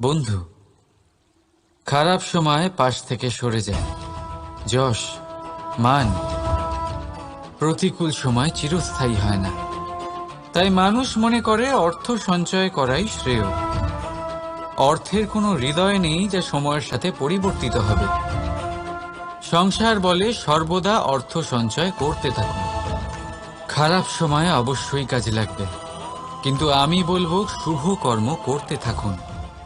বন্ধু, খারাপ সময় পাশ থেকে সরে যায়। যশ, মান, প্রতিকূল সময় চিরস্থায়ী হয় না। তাই মানুষ মনে করে অর্থ সঞ্চয় করাই শ্রেয়। অর্থের কোনো হৃদয় নেই যা সময়ের সাথে পরিবর্তিত হবে। সংসার বলে সর্বদা অর্থ সঞ্চয় করতে থাকুন। খারাপ সময় অবশ্যই কাজে লাগবে। কিন্তু আমি বলব, শুভ কর্ম করতে থাকুন।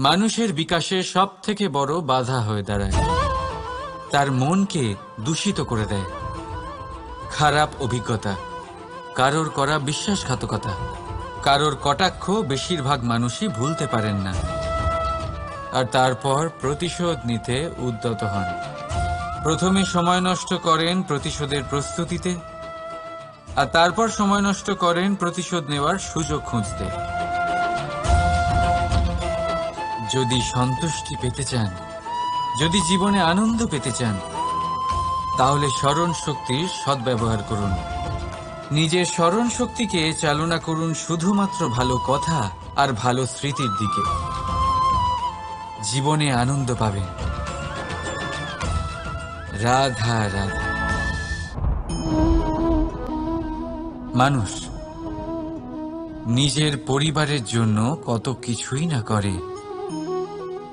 মানুষের বিকাশে সব থেকে বড় বাধা হয়ে দাঁড়ায়। তার মনকে দূষিত করে দেয়। খারাপ অভিজ্ঞতা। কারোর করা বিশ্বাসঘাতকতা। কারোর কটাক্ষ বেশিরভাগ মানুষই ভুলতে পারেন না। আর তারপর প্রতিশোধ নিতে উদ্যত হন। প্রথমে সময় নষ্ট করেন প্রতিশোধের প্রস্তুতিতে। আর তারপর সময় নষ্ট করেন প্রতিশোধ নেওয়ার সুযোগ খুঁজতে। যদি সন্তুষ্টি পেতে চান, যদি জীবনে আনন্দ পেতে চান, তাহলে স্মরণ শক্তির সদ্ব্যবহার করুন। নিজের স্মরণ শক্তিকে চালনা করুন শুধুমাত্র ভালো কথা আর ভালো স্মৃতির দিকে। জীবনে আনন্দ পাবেন। রাধা রাধা। মানুষ নিজের পরিবারের জন্য কত কিছুই না করে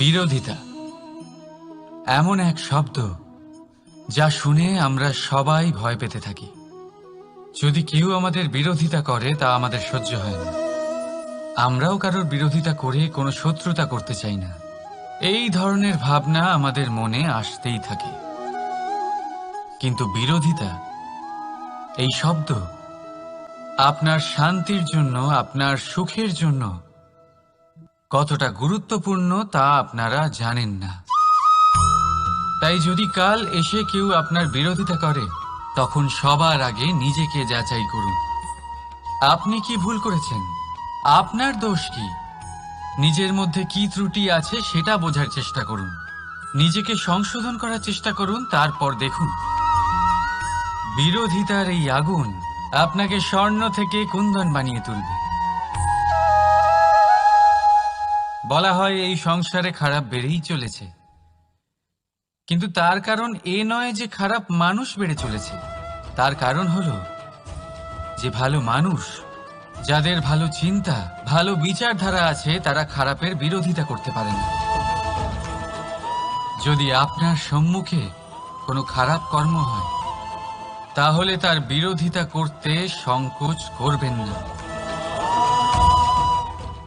বিরোধিতা। এমন এক শব্দ যা শুনে আমরা সবাই ভয় পেতে থাকি। যদি কেউ আমাদের বিরোধিতা করে, তা আমাদের সহ্য হয় না। আমরাও কারোর বিরোধিতা করে কোনো শত্রুতা করতে চাই না। এই ধরনের ভাবনা আমাদের মনে আসতেই থাকে। কিন্তু বিরোধিতা, এই শব্দ আপনার শান্তির জন্য, আপনার সুখের জন্য কতটা গুরুত্বপূর্ণ তা আপনারা জানেন না। তাই যদি কাল এসে কেউ আপনার বিরোধিতা করে, তখন সবার আগে নিজেকে যাচাই করুন। আপনি কি ভুল করেছেন? আপনার দোষ কি? নিজের মধ্যে কি ত্রুটি আছে সেটা বোঝার চেষ্টা করুন। নিজেকে সংশোধন করার চেষ্টা করুন, তারপর দেখুন। বিরোধিতার এই আগুন আপনাকে স্বর্ণ থেকে কুন্দন বানিয়ে তুলবে। বলা হয় এই সংসারে খারাপ বেড়েই চলেছে। কিন্তু তার কারণ এ নয় যে খারাপ মানুষ বেড়ে চলেছে। তার কারণ হলো যে ভালো মানুষ, যাদের ভালো চিন্তা, ভালো বিচারধারা আছে, তারা খারাপের বিরোধিতা করতে পারে না। যদি আপনার সম্মুখে কোনো খারাপ কর্ম হয়, তাহলে তার বিরোধিতা করতে সংকোচ করবেন না।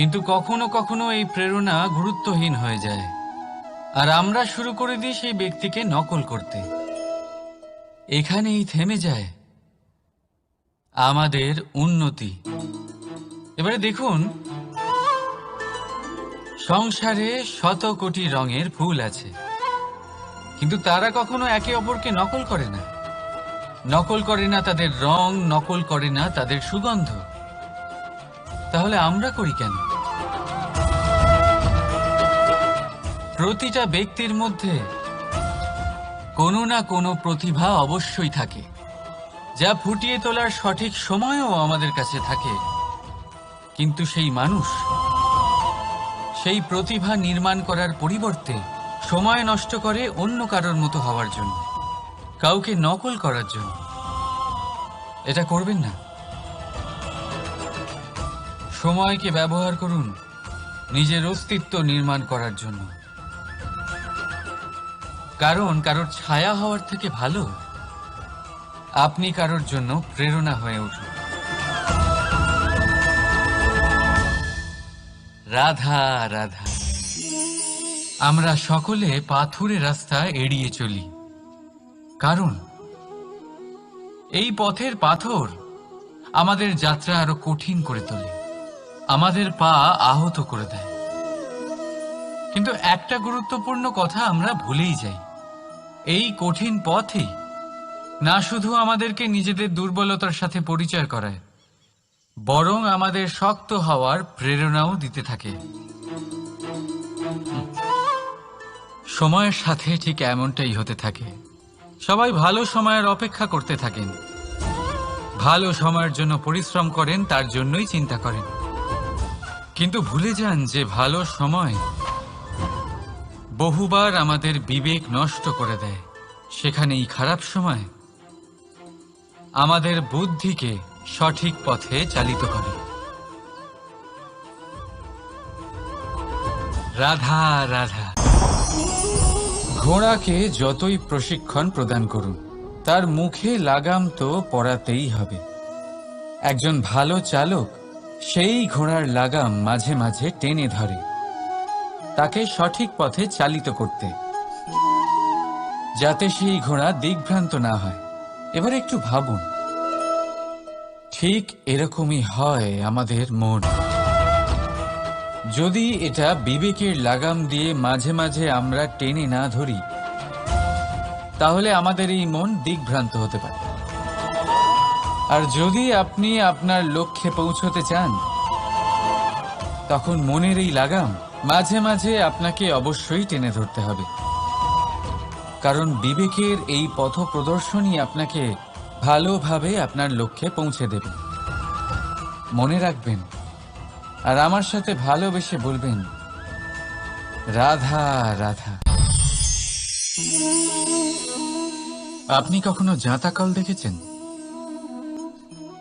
কিন্তু কখনো কখনো এই প্রেরণা গুরুত্বহীন হয়ে যায়। আর আমরা শুরু করে দিই সেই ব্যক্তিকে নকল করতে। এখানেই থেমে যায় আমাদের উন্নতি। এবারে দেখুন, সংসারে শত কোটি রঙের ফুল আছে, কিন্তু তারা কখনো একে অপরকে নকল করে না। নকল করে না তাদের রং, নকল করে না তাদের সুগন্ধ। তাহলে আমরা করি কেন? প্রতিটা ব্যক্তির মধ্যে কোনো না কোনো প্রতিভা অবশ্যই থাকে। যা ফুটিয়ে তোলার সঠিক সময়ও আমাদের কাছে থাকে। কিন্তু সেই মানুষ, সেই প্রতিভা নির্মাণ করার পরিবর্তে সময় নষ্ট করে অন্য কারোর মতো হওয়ার জন্য, কাউকে নকল করার জন্য। এটা করবেন না। সময়কে ব্যবহার করুন নিজের অস্তিত্ব নির্মাণ করার জন্য। কারণ কারোর ছায়া হওয়ার থেকে ভালো, আপনি কারোর জন্য প্রেরণা হয়ে উঠুন। রাধা রাধা। আমরা সকলে পাথুরে রাস্তা এড়িয়ে চলি। কারণ এই পথের পাথর আমাদের যাত্রা আরও কঠিন করে তোলে, আমাদের পা আহত করে দেয়। কিন্তু একটা গুরুত্বপূর্ণ কথা আমরা ভুলেই যাই। এই কঠিন পথই না শুধু আমাদেরকে নিজেদের দুর্বলতার সাথে পরিচয় করায়, বরং আমাদের শক্ত হওয়ার প্রেরণাও দিতে থাকে। সময়ের সাথে ঠিক এমনটাই হতে থাকে। সবাই ভালো সময়ের অপেক্ষা করতে থাকেন। ভালো সময়ের জন্য পরিশ্রম করেন, তার জন্যই চিন্তা করেন। কিন্তু ভুলে যান যে ভালো সময় বহুবার আমাদের বিবেক নষ্ট করে দেয়। সেখানেই খারাপ সময় আমাদের বুদ্ধিকে সঠিক পথে চালিত করে। রাধা রাধা। ঘোড়াকে যতই প্রশিক্ষণ প্রদান করুন, তার মুখে লাগাম তো পরাতেই হবে। একজন ভালো চালক সেই ঘোড়ার লাগাম মাঝে মাঝে টেনে ধরে। তাকে সঠিক পথে চালিত করতে, যাতে সেই ঘোড়া দিগ্ভ্রান্ত না হয়। এবার একটু ভাবুন। ঠিক এরকমই হয় আমাদের মন। যদি এটা বিবেকের লাগাম দিয়ে মাঝে মাঝে আমরা টেনে না ধরি, তাহলে আমাদের এই মন দিগ্ভ্রান্ত হতে পারে। আর যদি আপনি আপনার লক্ষ্যে পৌঁছতে চান, তখন মনের এই লাগাম মাঝে মাঝে আপনাকে অবশ্যই টেনে ধরতে হবে। কারণ বিবেকের এই পথ প্রদর্শনই আপনাকে ভালোভাবে আপনার লক্ষ্যে পৌঁছে দেবে। মনে রাখবেন আর আমার সাথে ভালোবেসে বলবেন, রাধা রাধা। আপনি কখনো জাঁতাকল দেখেছেন?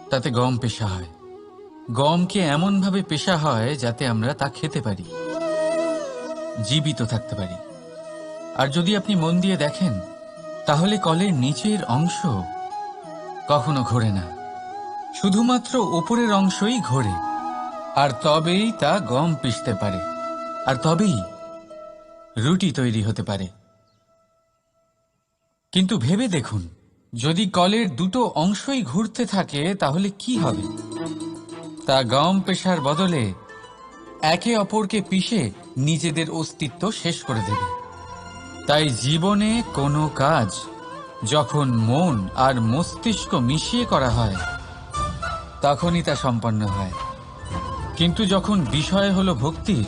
তাতে গম পেশা হয়। গমকে এমনভাবে পেশা হয় যাতে আমরা তা খেতে পারি। জীবিত থাকতে পারি। আর যদি আপনি মন দিয়ে দেখেন, তাহলে কলের নিচের অংশ কখনো ঘোরে না। শুধুমাত্র ওপরের অংশই ঘোরে, আর তবেই তা গম পিষতে পারে, আর তবেই রুটি তৈরি হতে পারে। কিন্তু ভেবে দেখুন, যদি কলের দুটো অংশই ঘুরতে থাকে, তাহলে কি হবে? তা গম পেশার বদলে একে অপরকে পিষে নিজেদের অস্তিত্ব শেষ করে দেবে। তাই জীবনে কোনো কাজ, যখন মন আর মস্তিষ্ক মিশিয়ে করা হয়, তখনই তা সম্পন্ন হয়। কিন্তু যখন বিষয় হলো ভক্তির,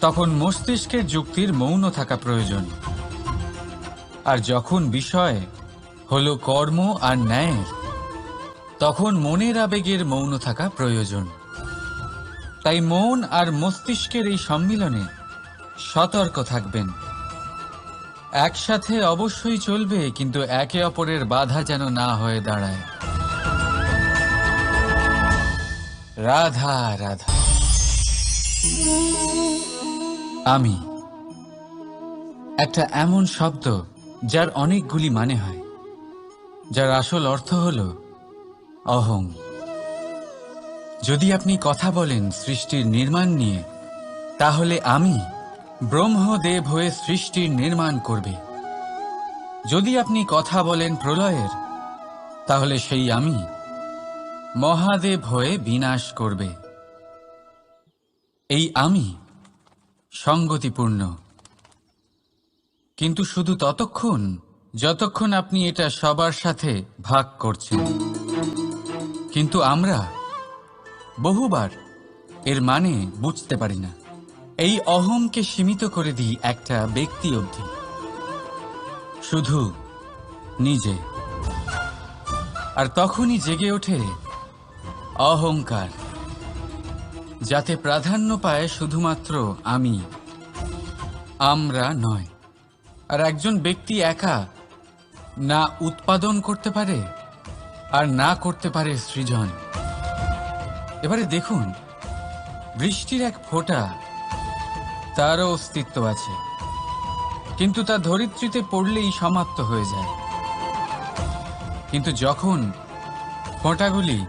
তখন মস্তিষ্কের যুক্তির মৌন থাকা প্রয়োজন। আর যখন বিষয় হলো কর্ম আর ন্যায়ের, তখন মনের আবেগের মৌন থাকা প্রয়োজন। তাই মন আর মস্তিষ্কের এই সম্মিলনে সতর্ক থাকবেন। একসাথে অবশ্যই চলবে, কিন্তু একে অপরের বাধা যেন না হয়ে দাঁড়ায়। রাধা রাধা। আমি একটা এমন শব্দ যার অনেকগুলি মানে হয়, যার আসল অর্থ হল অহং। যদি আপনি কথা বলেন সৃষ্টির নির্মাণ নিয়ে, তাহলে আমি ব্রহ্মদেব হয়ে সৃষ্টির নির্মাণ করবে। যদি আপনি কথা বলেন প্রলয়ের, তাহলে সেই আমি মহাদেব হয়ে বিনাশ করবে। এই আমি সঙ্গতিপূর্ণ। কিন্তু শুধু ততক্ষণ, যতক্ষণ আপনি এটা সবার সাথে ভাগ করছেন। কিন্তু আমরা বহুবার। এর মানে বুঝতে পারি না। এই অহমকে সীমিত করে দিই একটা ব্যক্তি অবধি। শুধু নিজে। আর তখনই জেগে ওঠে অহংকার, যাতে প্রাধান্য পায় শুধুমাত্র আমি। আমরা নয়। আর একজন ব্যক্তি একা না উৎপাদন করতে পারে, আর না করতে পারে সৃজন। এবারে দেখুন, বৃষ্টির এক ফোঁটা তারও অস্তিত্ব আছে। কিন্তু তা ধরিত্রীতে পড়লেই সমাপ্ত হয়ে যায়। কিন্তু যখন ফোঁটাগুলি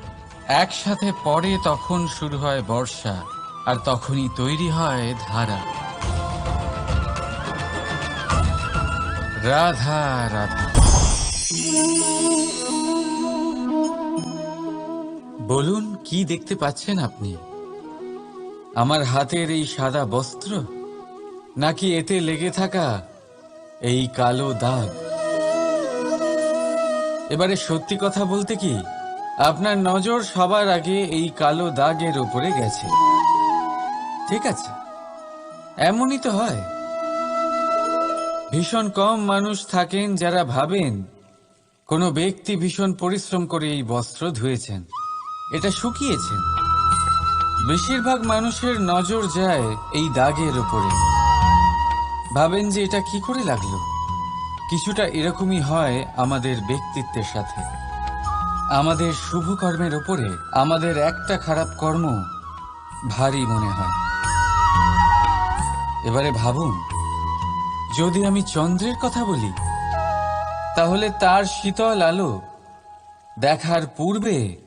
একসাথে পড়ে তখন শুরু হয় বর্ষা, আর তখনই তৈরি হয় ধারা। রাধা রাধা। বলুন, কি দেখতে পাচ্ছেন আপনি? আমার হাতের এই সাদা বস্ত্র? নাকি এতে লেগে থাকা এই কালো দাগ? এবারে সত্যি কথা বলতে কি, আপনার নজর সবার আগে এই কালো দাগের উপরে গেছে। ঠিক আছে, এমনই তো হয়। ভীষণ কম মানুষ থাকেন যারা ভাবেন, কোনো ব্যক্তি ভীষণ পরিশ্রম করে এই বস্ত্র ধুয়েছেন। এটা শুকিয়েছেন বেশিরভাগ মানুষের নজর যায় এই দাগের ওপরে ভাবেন যে এটা কি করে লাগল? কিছুটা এরকমই হয় আমাদের ব্যক্তিত্বের সাথে। আমাদের শুভ কর্মের ওপরে আমাদের একটা খারাপ কর্ম ভারী মনে হয়। এবারে ভাবুন, যদি আমি চন্দ্রের কথা বলি, তাহলে তার শীতল আলো দেখার পূর্বে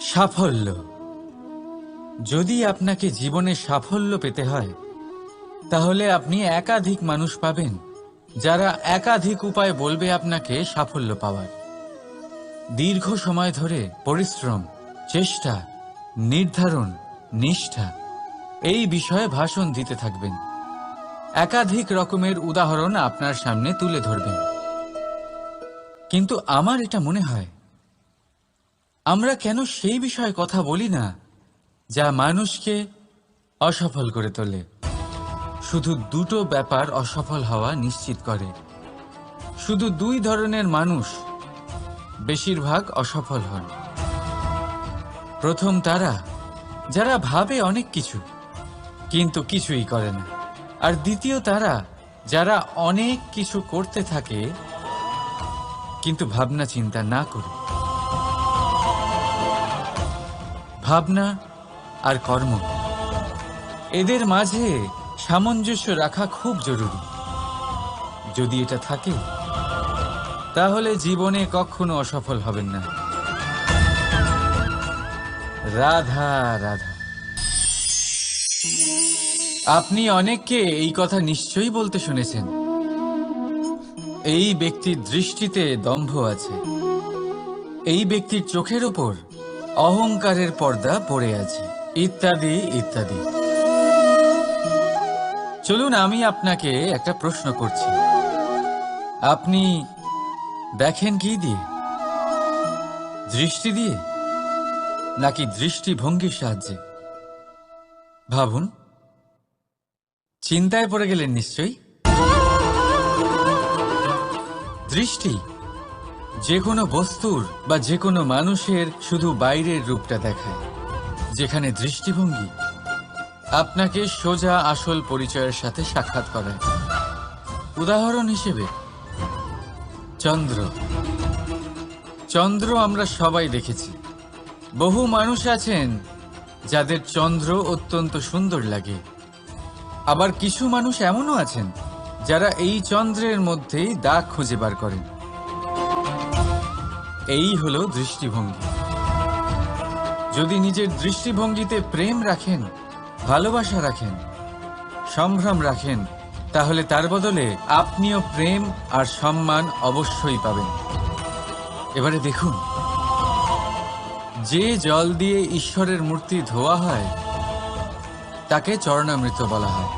সাফল্য। যদি আপনাকে জীবনে সাফল্য পেতে হয়, তাহলে আপনি একাধিক মানুষ পাবেন, যারা একাধিক উপায় বলবে আপনাকে সাফল্য পাওয়ার। দীর্ঘ সময় ধরে পরিশ্রম, চেষ্টা, নির্ধারণ, নিষ্ঠা, এই বিষয়ে ভাষণ দিতে থাকবেন। একাধিক রকমের উদাহরণ আপনার সামনে তুলে ধরবেন। কিন্তু আমার এটা মনে হয়। আমরা কেন সেই বিষয়ে কথা বলি না যা মানুষকে অসফল করে তোলে? শুধু দুটো ব্যাপার অসফল হওয়া নিশ্চিত করে। শুধু দুই ধরনের মানুষ বেশিরভাগ অসফল হন। প্রথম তারা, যারা ভাবে অনেক কিছু, কিন্তু কিছুই করে না। আর দ্বিতীয় তারা, যারা অনেক কিছু করতে থাকে কিন্তু ভাবনা চিন্তা না করে। ভাবনা আর কর্ম। এদের মাঝে সামঞ্জস্য রাখা খুব জরুরি। যদি এটা থাকে, তাহলে জীবনে কখনো অসফল হবেন না। রাধা রাধা। আপনি অনেককে এই কথা নিশ্চয়ই বলতে শুনেছেন। এই ব্যক্তির দৃষ্টিতে দম্ভ আছে। এই ব্যক্তির চোখের ওপর অহংকারের পর্দা পড়ে আছে। ইত্যাদি ইত্যাদি। চলুন আমি আপনাকে একটা প্রশ্ন করছি। আপনি দেখেন কি দিয়ে? দৃষ্টি দিয়ে? নাকি দৃষ্টিভঙ্গির সাহায্যে? ভাবুন। চিন্তায় পড়ে গেলেন নিশ্চয়ই? দৃষ্টি? যে কোনো বস্তুর বা যে কোনো মানুষের শুধু বাইরের রূপটা দেখায়, যেখানে দৃষ্টিভঙ্গি আপনাকে সোজা আসল পরিচয়ের সাথে সাক্ষাৎ করায় উদাহরণ হিসেবে, চন্দ্র। চন্দ্র আমরা সবাই দেখেছি। বহু মানুষ আছেন যাদের চন্দ্র অত্যন্ত সুন্দর লাগে। আবার কিছু মানুষ এমনও আছেন যারা এই চন্দ্রের মধ্যেই দাগ খুঁজে বার করেন। এই হলো দৃষ্টিভঙ্গি। যদি নিজের দৃষ্টিভঙ্গিতে প্রেম রাখেন, ভালোবাসা রাখেন, সম্ভ্রম রাখেন, তাহলে তার বদলে আপনিও প্রেম আর সম্মান অবশ্যই পাবেন। এবারে দেখুন, যে জল দিয়ে ঈশ্বরের মূর্তি ধোয়া হয়, তাকে চরণামৃত বলা হয়।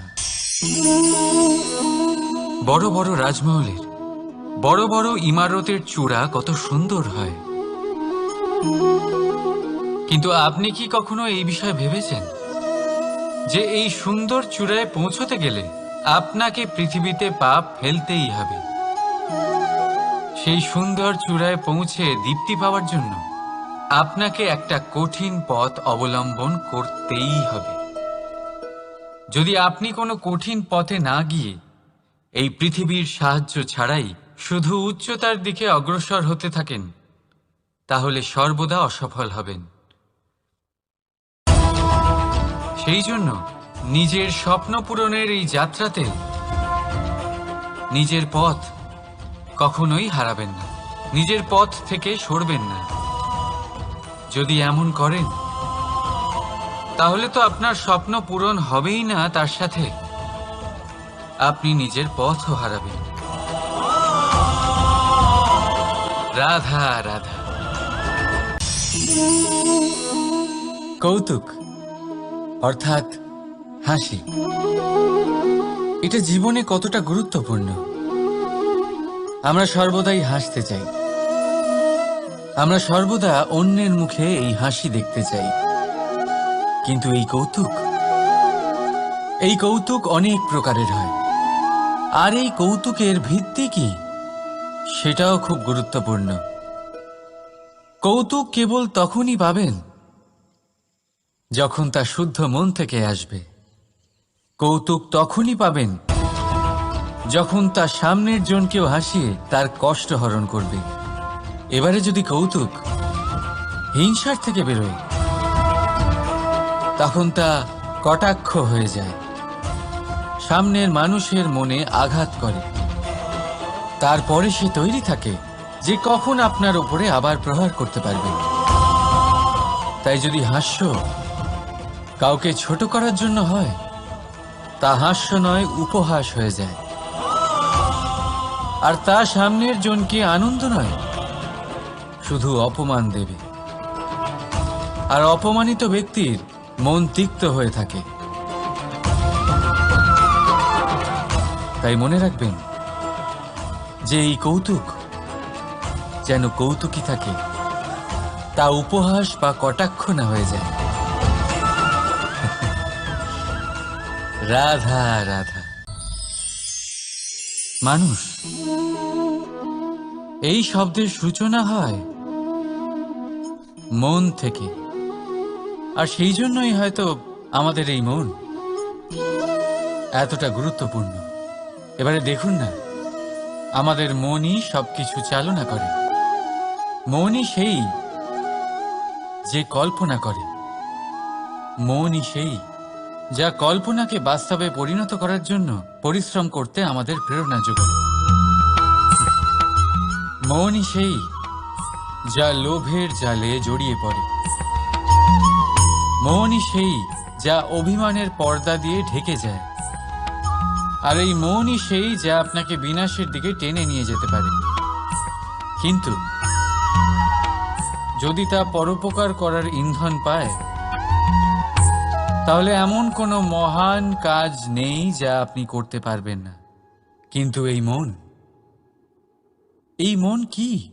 বড় বড় রাজমহলের, বড় বড় ইমারতের চূড়া কত সুন্দর হয়। কিন্তু আপনি কি কখনো এই বিষয়ে ভেবেছেন? যে এই সুন্দর চূড়ায় পৌঁছতে গেলে আপনাকে পৃথিবীতে পাপ ফেলতেই হবে। সেই সুন্দর চূড়ায় পৌঁছে দীপ্তি পাওয়ার জন্য আপনাকে একটা কঠিন পথ অবলম্বন করতেই হবে। যদি আপনি কোনো কঠিন পথে না গিয়ে এই পৃথিবীর সাহায্য ছাড়াই শুধু উচ্চতার দিকে অগ্রসর হতে থাকেন, তাহলে সর্বদা অসফল হবেন। সেই জন্য নিজের স্বপ্ন পূরণের এই যাত্রাতে নিজের পথ কখনোই হারাবেন না, নিজের পথ থেকে সরবেন না। যদি এমন করেন তাহলে তো আপনার স্বপ্ন পূরণ হবেই না তার সাথে। আপনি নিজের পথও হারাবেন। রাধা রাধা। কৌতুক, অর্থাৎ হাসি। এটা জীবনে কতটা গুরুত্বপূর্ণ? আমরা সর্বদাই হাসতে চাই। আমরা সর্বদা অন্যের মুখে এই হাসি দেখতে চাই। কিন্তু এই কৌতুক? এই কৌতুক অনেক প্রকারের হয়। আর এই কৌতুকের ভিত্তি কি? সেটাও খুব গুরুত্বপূর্ণ। কৌতুক কেবল তখনই পাবেন যখন তা শুদ্ধ মন থেকে আসবে। কৌতুক তখনই পাবেন যখন তা সামনের জনকেও হাসিয়ে তার কষ্ট হরণ করবে। এবারে যদি কৌতুক হিংসার থেকে বেরোয় তখন তা কটাক্ষ হয়ে যায়। সামনের মানুষের মনে আঘাত করে। তারপরে সে তৈরি থাকে যে কখন আপনার উপরে আবার প্রহার করতে পারবে। তাই যদি হাস্য কাউকে ছোট করার জন্য হয়, তা হাস্য নয়, উপহাস হয়ে যায়। আর তা সামনের জনকে আনন্দ নয়, শুধু অপমান দেবে। আর অপমানিত ব্যক্তির মন তিক্ত হয়ে থাকে। তাই মনে রাখবেন, যে এই কৌতুক যেন কৌতুকই থাকে, তা উপহাস বা কটাক্ষ না হয়ে যায়। রাধা রাধা। মানুষ, এই শব্দের সূচনা হয় মন থেকে। আর সেই জন্যই হয়তো আমাদের এই মন এতটা গুরুত্বপূর্ণ। এবারে দেখুন না, আমাদের মনই সবকিছু চালনা করে। মনই সেই যে কল্পনা করে। মনই সেই যা কল্পনাকে বাস্তবে পরিণত করার জন্য পরিশ্রম করতে আমাদের প্রেরণা যোগায়। মনই সেই যা লোভের জালে জড়িয়ে পড়ে। মনই সেই যা অভিমানের পর্দা দিয়ে ঢেকে যায়। আর এই মনই সেই যা আপনাকে বিনাশের দিকে টেনে নিয়ে যেতে পারে। কিন্তু যদি তা পরোপকার করার ইন্ধন পায়, তাহলে এমন কোনো মহান কাজ নেই যা আপনি করতে পারবেন না। কিন্তু এই মন এই মন কি?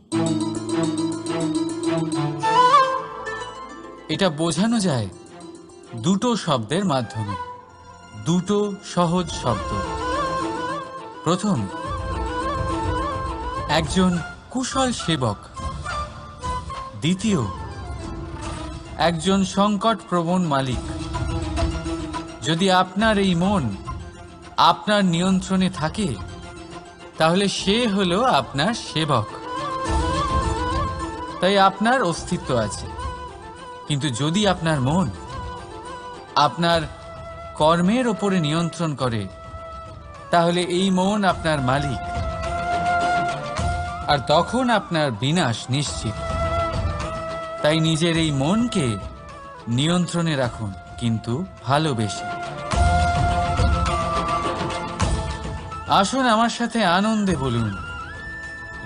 এটা বোঝানো যায় দুটো শব্দের মাধ্যমে। দুটো সহজ শব্দ। প্রথম, একজন কুশল সেবক। দ্বিতীয়, একজন সংকট প্রবণ মালিক। যদি আপনার এই মন আপনার নিয়ন্ত্রণে থাকে, তাহলে সে হলো আপনার সেবক। তাই আপনার অস্তিত্ব আছে। কিন্তু যদি আপনার মন আপনার কর্মের ওপরে নিয়ন্ত্রণ করে, তাহলে এই মন আপনার মালিক। আর তখন আপনার বিনাশ নিশ্চিত। তাই নিজের এই মনকে নিয়ন্ত্রণে রাখুন, কিন্তু ভালোবেসে। আসুন আমার সাথে আনন্দে বলুন,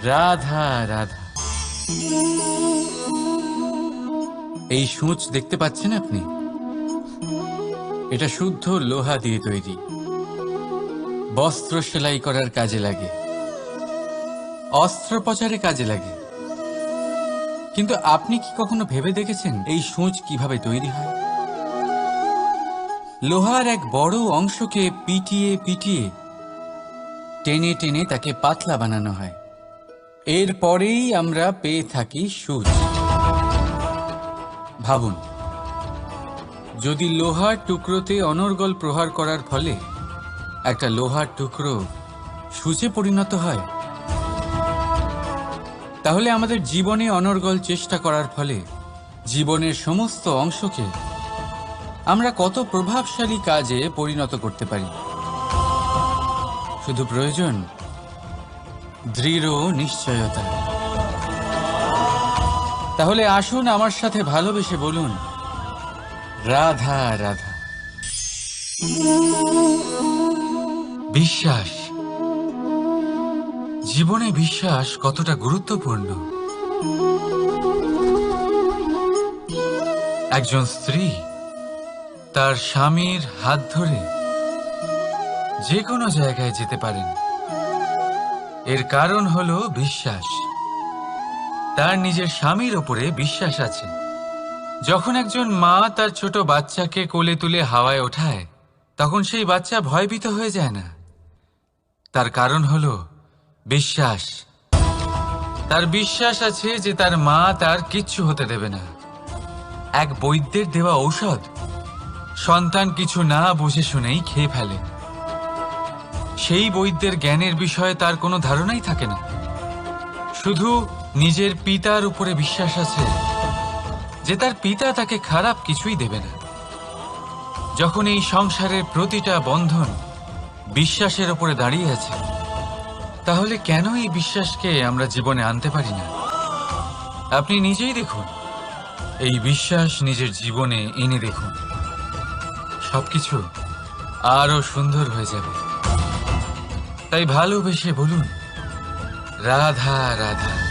রাধা রাধা। এই সূচ দেখতে পাচ্ছেন আপনি? এটা শুদ্ধ লোহা দিয়ে তৈরি। বস্ত্র সেলাই করার কাজে লাগে। অস্ত্রোপচারে কাজে লাগে। কিন্তু আপনি কি কখনো ভেবে দেখেছেন এই সূচ কীভাবে তৈরি হয়? লোহার এক বড় অংশকে পিটিয়ে পিটিয়ে টেনে টেনে তাকে পাতলা বানানো হয়। এরপরেই আমরা পেয়ে থাকি সূচ। ভাবুন। যদি লোহার টুকরোতে অনর্গল প্রহার করার ফলে একটা লোহার টুকরো সূচে পরিণত হয়, তাহলে আমাদের জীবনে অনর্গল চেষ্টা করার ফলে জীবনের সমস্ত অংশকে আমরা কত প্রভাবশালী কাজে পরিণত করতে পারি। শুধু প্রয়োজন দৃঢ় নিশ্চয়তা। তাহলে আসুন আমার সাথে ভালোবেসে বলুন। রাধা রাধা। বিশ্বাস। জীবনে বিশ্বাস কতটা গুরুত্বপূর্ণ? একজন স্ত্রী তার স্বামীর হাত ধরে যে কোনো জায়গায় যেতে পারেন। এর কারণ হলো বিশ্বাস। তার নিজের স্বামীর ওপরে বিশ্বাস আছে। যখন একজন মা তার ছোট বাচ্চাকে কোলে তুলে হাওয়ায় ওঠায়, তখন সেই বাচ্চা ভয়ভীত হয়ে যায় না। তার কারণ হল বিশ্বাস। তার বিশ্বাস আছে যে তার মা তার কিচ্ছু হতে দেবে না। এক বৈদ্যের দেওয়া ঔষধ সন্তান কিছু না বুঝে শুনেই খেয়ে ফেলে। সেই বৈদ্যের জ্ঞানের বিষয়ে তার কোনো ধারণাই থাকে না। শুধু নিজের পিতার উপরে বিশ্বাস আছে যে তার পিতা তাকে খারাপ কিছুই দেবে না। যখন এই সংসারের প্রতিটা বন্ধন বিশ্বাসের উপরে দাঁড়িয়ে আছে, তাহলে কেন এই বিশ্বাসকে আমরা জীবনে আনতে পারি না? আপনি নিজেই দেখুন, এই বিশ্বাস নিজের জীবনে এনে দেখুন, সবকিছু আরও সুন্দর হয়ে যাবে। তাই ভালোবেসে বলুন, রাধা রাধা।